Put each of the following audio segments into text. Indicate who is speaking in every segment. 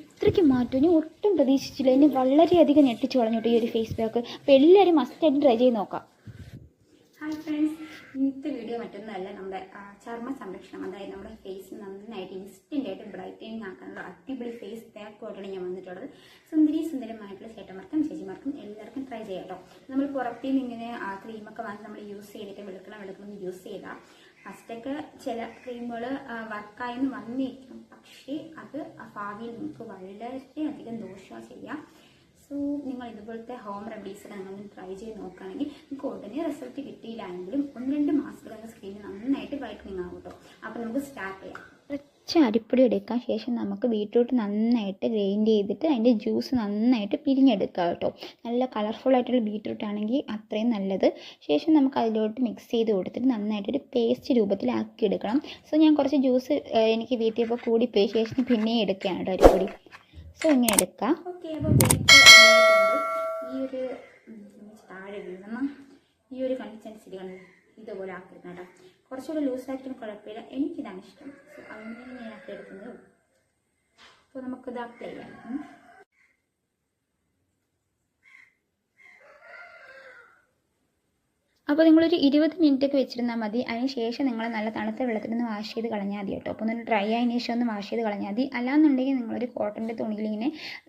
Speaker 1: കേട്ടോ ഞാൻ ഒട്ടും പ്രതീക്ഷിച്ചില്ല. എന്നെ വളരെയധികം ഞെട്ടിച്ച് കളഞ്ഞു ഈ ഒരു ഫേസ് പാക്ക് അപ്പോൾ എല്ലാവരും മസ്റ്റായിട്ട് ട്രൈ ചെയ്ത് നോക്കാം.
Speaker 2: ഹായ് ഫ്രണ്ട്സ് ഇന്നത്തെ വീഡിയോ മറ്റൊന്നുമല്ല. നമ്മുടെ ചർമ്മ സംരക്ഷണം അതായത് നമ്മുടെ ഫേസ് നന്നായിട്ട് ഇൻസ്റ്റന്റ് ആയിട്ട് ബ്രൈറ്റനിങ് ആക്കാനുള്ള അടിപൊളി ഫേസ് പാക്കോട്ടാണ് ഞാൻ വന്നിട്ടുള്ളത്. സുന്ദരി സുന്ദരമായിട്ടുള്ള ചേട്ടന്മാർക്കും ചേച്ചിമാർക്കും എല്ലാവർക്കും ട്രൈ ചെയ്യാം കേട്ടോ. നമ്മൾ പുറത്തു ഇങ്ങനെ ആ ക്രീമൊക്കെ വാങ്ങി നമ്മൾ യൂസ് ചെയ്തിട്ട് വെളുക്കണം വെളുക്കണം യൂസ് ചെയ്താൽ ഫസ്റ്റൊക്കെ ചില ക്രീമുകൾ വർക്കായെന്ന് വന്നിരിക്കും പക്ഷേ അത് ഭാവിയിൽ വളരെ വളരെയധികം ദോഷം ചെയ്യാം. സോ നിങ്ങൾ ഇതുപോലത്തെ ഹോം റെമഡീസ് നിങ്ങൾ ട്രൈ ചെയ്ത് നോക്കുകയാണെങ്കിൽ നിങ്ങൾക്ക് ഉടനെ റിസൾട്ട് കിട്ടിയില്ലായെങ്കിലും ഒന്ന് രണ്ട് മാസത്തിൽ സ്കിന്ന് നന്നായിട്ട് വൈറ്റനിങ് ആകും കേട്ടോ അപ്പോൾ നമുക്ക് സ്റ്റാർട്ട് ചെയ്യാം.
Speaker 1: കുറച്ച് അരിപ്പൊടി എടുക്കാൻ ശേഷം നമുക്ക് ബീട്രൂട്ട് നന്നായിട്ട് ഗ്രൈൻഡ് ചെയ്തിട്ട് അതിന്റെ ജ്യൂസ് നന്നായിട്ട് പിരിഞ്ഞെടുക്കുക കേട്ടോ. നല്ല കളർഫുൾ ആയിട്ടുള്ള ബീട്രൂട്ട് ആണെങ്കിൽ അത്രയും നല്ലത്. ശേഷം നമുക്ക് അതിലോട്ട് മിക്സ് ചെയ്ത് കൊടുത്തിട്ട് നന്നായിട്ടൊരു പേസ്റ്റ് രൂപത്തിലാക്കി എടുക്കണം. സോ ഞാൻ കുറച്ച് ജ്യൂസ് എനിക്ക് വീട്ടിൽ കൂടിപ്പോയി ശേഷം പിന്നെയും എടുക്കുകയാണ് കേട്ടോ അരിപ്പൊടി. സോ ഇങ്ങനെ എടുക്കാം.
Speaker 2: ഈ ഒരു കൺസിസ്റ്റൻസിൽ താഴെ വീഴുന്ന ഈ ഒരു കൺസിസ്റ്റൻസി കണ്ടു ഇതുപോലെ ആക്കിയിരുന്നു കേട്ടോ. കുറച്ചുകൂടെ ലൂസാക്കിയും കുഴപ്പമില്ല. എനിക്കിതാണ് ഇഷ്ടം. സോ അങ്ങനെ ഞാൻ ആക്കി എടുക്കുന്നത് അപ്പോൾ നമുക്കിത് അപ്ലൈ ചെയ്യാം ഉം.
Speaker 1: അപ്പോൾ നിങ്ങളൊരു ഇരുപത് മിനിറ്റ് ഒക്കെ വെച്ചിരുന്നാൽ മതി. അതിന് ശേഷം നിങ്ങൾ നല്ല തണുത്ത വെള്ളത്തിൽ നിന്ന് വാഷ് ചെയ്ത് കളഞ്ഞാൽ മതി കേട്ടോ. അപ്പോൾ ഒന്ന് ഡ്രൈ ആയതിനു ശേഷം ഒന്ന് വാഷ് ചെയ്ത് കളഞ്ഞാൽ മതി. അല്ലാന്നുണ്ടെങ്കിൽ നിങ്ങളൊരു കോട്ടന്റെ തുണിയിൽ ഇങ്ങനെ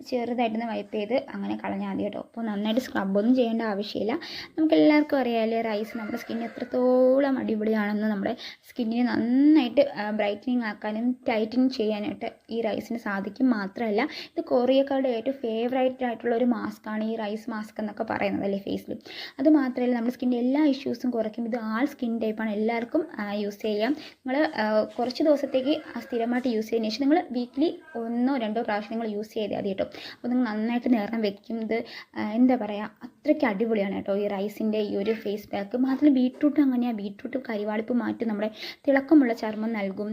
Speaker 1: ചെറുതായിട്ടൊന്ന് വൈപ്പ് ചെയ്ത് അങ്ങനെ കളഞ്ഞാൽ മതി കേട്ടോ. അപ്പോൾ നന്നായിട്ട് സ്ക്രബൊന്നും ചെയ്യേണ്ട ആവശ്യമില്ല. നമുക്ക് എല്ലാവർക്കും അറിയാമല്ലേ റൈസ് നമ്മുടെ സ്കിന്നിന് എത്രത്തോളം അടിപൊളിയാണെന്ന് നമ്മുടെ സ്കിന്നിനെ നന്നായിട്ട് ബ്രൈറ്റനിങ് ആക്കാനും ടൈറ്റനിങ് ചെയ്യാനായിട്ട് ഈ റൈസിന് സാധിക്കും മാത്രമല്ല ഇത് കൊറിയക്കാരുടെ ഏറ്റവും ഫേവറേറ്റ് ആയിട്ടുള്ള ഒരു മാസ്ക്കാണ് ഈ റൈസ് മാസ്ക് എന്നൊക്കെ പറയുന്നത് അല്ലേ ഫേസിൽ അത് മാത്രമല്ല നമ്മുടെ സ്കിന്നിന്റെ എല്ലാ ഇഷ്യൂസും കുറയ്ക്കും. ഇത് ആൾ സ്കിൻ ടൈപ്പാണ് എല്ലാവർക്കും യൂസ് ചെയ്യാം. നിങ്ങൾ കുറച്ച് ദിവസത്തേക്ക് സ്ഥിരമായിട്ട് യൂസ് ചെയ്തതിന് ശേഷം നിങ്ങൾ വീക്കിലി ഒന്നോ രണ്ടോ പ്രാവശ്യം നിങ്ങൾ യൂസ് ചെയ്താൽ മതി കേട്ടോ. അപ്പോൾ നിങ്ങൾ നന്നായിട്ട് നിറം വെക്കും. ഇത് എന്താ പറയുക അത്രയ്ക്ക് അടിപൊളിയാണ് കേട്ടോ ഈ റൈസിന്റെ ഈ ഒരു ഫേസ് പാക്ക് മാത്രമല്ല ബീട്രൂട്ട് അങ്ങനെയാണ് ബീട്രൂട്ട് കരിവാളിപ്പ് മാറ്റി നമ്മുടെ തിളക്കമുള്ള ചർമ്മം നൽകും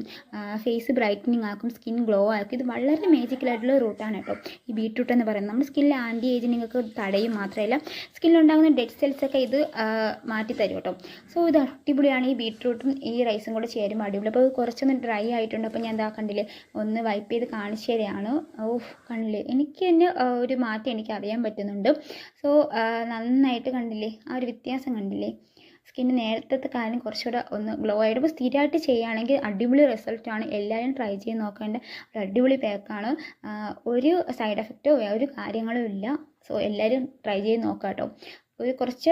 Speaker 1: ഫേസ് ബ്രൈറ്റനിങ് ആക്കും സ്കിൻ ഗ്ലോ ആക്കും. ഇത് വളരെ മേജിക്കലായിട്ടുള്ള റൂട്ടാണ് കേട്ടോ. ഈ ബീട്രൂട്ട് എന്ന് പറയുന്നത്. നമ്മുടെ സ്കിന്നിൽ ആന്റി ഏജിങ് ഒക്കെ തടയും മാത്രമല്ല സ്കിന്നിലുണ്ടാകുന്ന ഡെഡ് സെൽസൊക്കെ ഇത് മാറ്റി തരും കേട്ടോ. സോ ഇത് അടിപൊളിയാണ് ഈ ബീട്രൂട്ടും ഈ റൈസും കൂടെ ചേരുമ്പോൾ അടിപൊളി. അപ്പോൾ കുറച്ചൊന്ന് ഡ്രൈ ആയിട്ടുണ്ട്. അപ്പോൾ ഞാൻ എന്താ കണ്ടില്ലേ ഒന്ന് വൈപ്പ് ചെയ്ത് കാണിച്ചു തരികയാണ് ഓഫ് കണ്ടില്ലേ? എനിക്ക് തന്നെ ഒരു മാറ്റം എനിക്ക് അറിയാൻ പറ്റുന്നുണ്ട്. സോ നന്നായിട്ട് കണ്ടില്ലേ? ആ ഒരു വ്യത്യാസം കണ്ടില്ലേ? സ്കിന്ന് നേരത്തെ കാലം കുറച്ചുകൂടെ ഒന്ന് ഗ്ലോ ആയിട്ട് ഇപ്പോൾ സ്ഥിരമായിട്ട് ചെയ്യുകയാണെങ്കിൽ അടിപൊളി റിസൾട്ടാണ് എല്ലാവരും ട്രൈ ചെയ്ത് നോക്കേണ്ട ഒരു അടിപൊളി പാക്കാണ് ഒരു സൈഡ് എഫക്റ്റോ ഒരു കാര്യങ്ങളും ഇല്ല. സോ എല്ലാവരും ട്രൈ ചെയ്ത് നോക്കാം കേട്ടോ ഒരു കുറച്ച്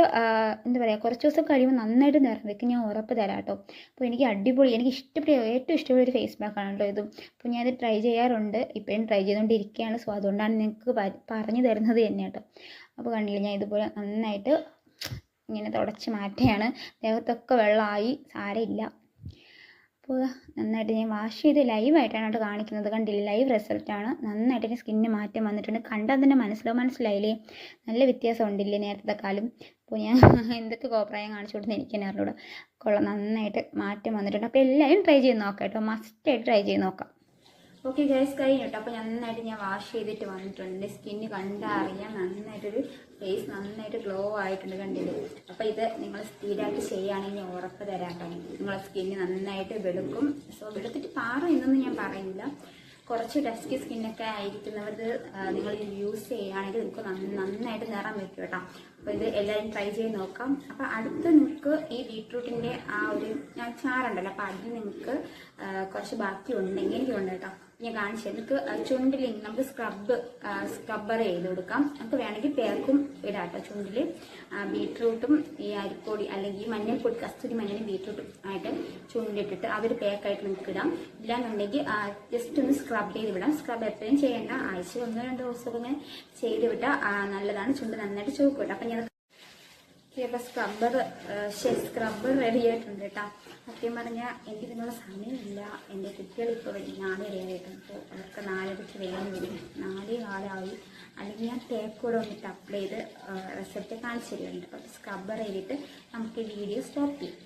Speaker 1: എന്താ പറയുക കുറച്ച് ദിവസം കഴിയുമ്പോൾ നന്നായിട്ട് നിറം വെക്കും ഞാൻ ഉറപ്പ് തരാം കേട്ടോ അപ്പോൾ എനിക്ക് അടിപൊളി എനിക്ക് ഇഷ്ടപ്പെട്ട ഏറ്റവും ഇഷ്ടപ്പെട്ട ഒരു ഫേസ് പാക്കാണ് കേട്ടോ ഇതും. അപ്പോൾ ഞാനത് ട്രൈ ചെയ്യാറുണ്ട്. ഇപ്പോഴും ട്രൈ ചെയ്തുകൊണ്ടിരിക്കുകയാണ്. സോ അതുകൊണ്ടാണ് നിങ്ങൾക്ക് പറഞ്ഞു തരുന്നത് തന്നെ കേട്ടോ അപ്പോൾ കണ്ടില്ല ഞാൻ ഇതുപോലെ നന്നായിട്ട് ഇങ്ങനെ തുടച്ച് മാറ്റുകയാണ്. ദേഹത്തൊക്കെ വെള്ളമായി സാരമില്ല അപ്പോൾ നന്നായിട്ട് ഞാൻ വാഷ് ചെയ്ത് ലൈവായിട്ടാണ് കേട്ടോ കാണിക്കുന്നത്. കണ്ടില്ല ലൈവ് റിസൾട്ടാണ് നന്നായിട്ട് എന്റെ സ്കിന്നിന് മാറ്റം വന്നിട്ടുണ്ട്. കണ്ടാൽ തന്നെ മനസ്സിലാവും മനസ്സിലായില്ലേ? നല്ല വ്യത്യാസം ഉണ്ടില്ലേ നേരത്തെ കാലം. അപ്പോൾ ഞാൻ എന്തൊക്കെ കോപ്രായം കാണിച്ചു കൊടുത്തു എനിക്ക് തന്നെ അറിഞ്ഞൂടാ. കൊള്ളാം നന്നായിട്ട് മാറ്റം വന്നിട്ടുണ്ട്. അപ്പോൾ എല്ലാവരും ട്രൈ ചെയ്ത് നോക്കാം കേട്ടോ മസ്റ്റായിട്ട് ട്രൈ ചെയ്ത് നോക്കാം.
Speaker 2: ഓക്കെ ഗൈസ് കഴിഞ്ഞു കേട്ടോ അപ്പോൾ നന്നായിട്ട് ഞാൻ വാഷ് ചെയ്തിട്ട് വന്നിട്ടുണ്ട്. സ്കിന്ന് കണ്ടാൽ അറിയാം. നന്നായിട്ടൊരു ഫേസ് നന്നായിട്ട് ഗ്ലോ ആയിട്ടുണ്ട് കണ്ടില്ലേ? അപ്പോൾ ഇത് നിങ്ങൾ സ്ഥിരമായിട്ട് ചെയ്യുകയാണെങ്കിൽ ഉറപ്പ് തരാം നിങ്ങളെ സ്കിന്ന് നന്നായിട്ട് വെളുക്കും. സോ വെളുത്തിട്ട് പാറും എന്നൊന്നും ഞാൻ പറയുന്നില്ല. കുറച്ച് ഡസ്കി സ്കിന്നൊക്കെ ആയിരിക്കുന്നവർക്ക് നിങ്ങൾ യൂസ് ചെയ്യുകയാണെങ്കിൽ നിങ്ങൾക്ക് നന്നായിട്ട് നിറം വെക്കും കേട്ടോ. അപ്പോൾ ഇത് എല്ലാവരും ട്രൈ ചെയ്ത് നോക്കാം. അപ്പോൾ അടുത്ത് നിങ്ങൾക്ക് ഈ ബീട്രൂട്ടിന്റെ ആ ഒരു ചാറുണ്ടല്ലോ. അപ്പോൾ അതിൽ നിങ്ങൾക്ക് കുറച്ച് ബാക്കി ഉണ്ടെങ്കിൽ എനിക്കുണ്ട് കേട്ടോ. ഞാൻ കാണിച്ചു. നിങ്ങൾക്ക് ചുണ്ടിൽ നമുക്ക് സ്ക്രബ് സ്ക്രബ്ബർ ചെയ്ത് കൊടുക്കാം. നമുക്ക് വേണമെങ്കിൽ പേർക്കും ഇടാം കേട്ടോ ചുണ്ടിൽ ബീട്രൂട്ടും ഈ അരിപ്പൊടി അല്ലെങ്കിൽ ഈ മഞ്ഞൾപ്പൊടി കസ്തൂരി മഞ്ഞളും ബീട്രൂട്ടും ആയിട്ട് ചുണ്ടിട്ടിട്ട് അവർ പേക്കായിട്ട് നമുക്ക് ഇടാം. ഇല്ലാന്നുണ്ടെങ്കിൽ ജസ്റ്റ് ഒന്ന് സ്ക്രബ് ചെയ്ത് വിടാം. സ്ക്രബ് എപ്പോഴും ചെയ്യേണ്ട. ആഴ്ച ഒന്നോ രണ്ടോ ദിവസമൊക്കെ ഇങ്ങനെ ചെയ്ത് വിട്ടാൽ നല്ലതാണ്. ചുണ്ട് നന്നായിട്ട് ചോക്ക് വിട്ടാം അപ്പം ഞാൻ അപ്പോൾ സ്ക്രബ്ബർ സ്ക്രബ്ബർ റെഡി ആയിട്ടുണ്ട് കേട്ടോ സത്യം പറഞ്ഞാൽ എനിക്ക് ഇതിനുള്ള സമയമില്ല. എന്റെ കുട്ടികൾ ഇപ്പോൾ വരും. നാല് വരെയായിട്ടുണ്ട് അപ്പോൾ അവർക്ക് നാലരയ്ക്ക് വേഗം വരും. നാല് കാലമായി അല്ലെങ്കിൽ ഞാൻ ടേപ്പ് കൂടെ വന്നിട്ട് അപ്ലൈ ചെയ്ത് റിസൾട്ട് കാണിച്ചു തരുന്നുണ്ട്. അപ്പോൾ സ്ക്രബ്ബർ ചെയ്തിട്ട് നമുക്ക് വീഡിയോ സ്റ്റോപ്പ് ചെയ്യാം.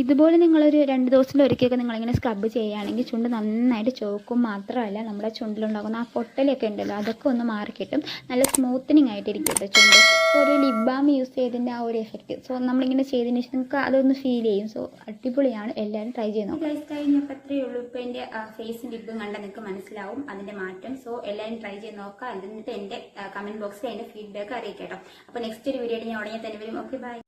Speaker 1: ഇതുപോലെ നിങ്ങളൊരു രണ്ട് ദിവസത്തിൽ ഒരിക്കലൊക്കെ നിങ്ങളിങ്ങനെ സ്ക്രബ് ചെയ്യുകയാണെങ്കിൽ ചുണ്ട് നന്നായിട്ട് ചോക്കും മാത്രമല്ല നമ്മുടെ ചുണ്ടിലുണ്ടാകുന്ന ആ പൊട്ടലൊക്കെ ഉണ്ടല്ലോ അതൊക്കെ ഒന്ന് മാറിക്കിട്ടും നല്ല സ്മൂത്തനിങ് ആയിട്ടിരിക്കും കേട്ടോ ചുണ്ട്. ഒരു ലിപ് ബാം യൂസ് ചെയ്തതിന്റെ ആ ഒരു എഫക്റ്റ് സോ നമ്മളിങ്ങനെ ചെയ്തതിന് ശേഷം നിങ്ങൾക്ക് അതൊന്ന് ഫീൽ ചെയ്യും. സോ അടിപൊളിയാണ്. എല്ലാവരും ട്രൈ ചെയ്ത് നോക്കാം.
Speaker 2: ഗൈസ് കഴിഞ്ഞപ്പോൾ അത്രയേ ഉള്ളൂ ഇപ്പോൾ എന്റെ ഫേസും ലിപ്പും കണ്ട നിങ്ങൾക്ക് മനസ്സിലാവും അതിന്റെ മാറ്റം. സോ എല്ലാവരും ട്രൈ ചെയ്ത് നോക്കുക എന്നിട്ട് എന്റെ കമന്റ് ബോക്സിൽ എന്റെ ഫീഡ്ബാക്ക് അറിയിക്കാം കേട്ടോ അപ്പോൾ നെക്സ്റ്റ് ഒരു വീഡിയോ ഞാൻ ഉടനെ തന്നെ വരും. Okay bye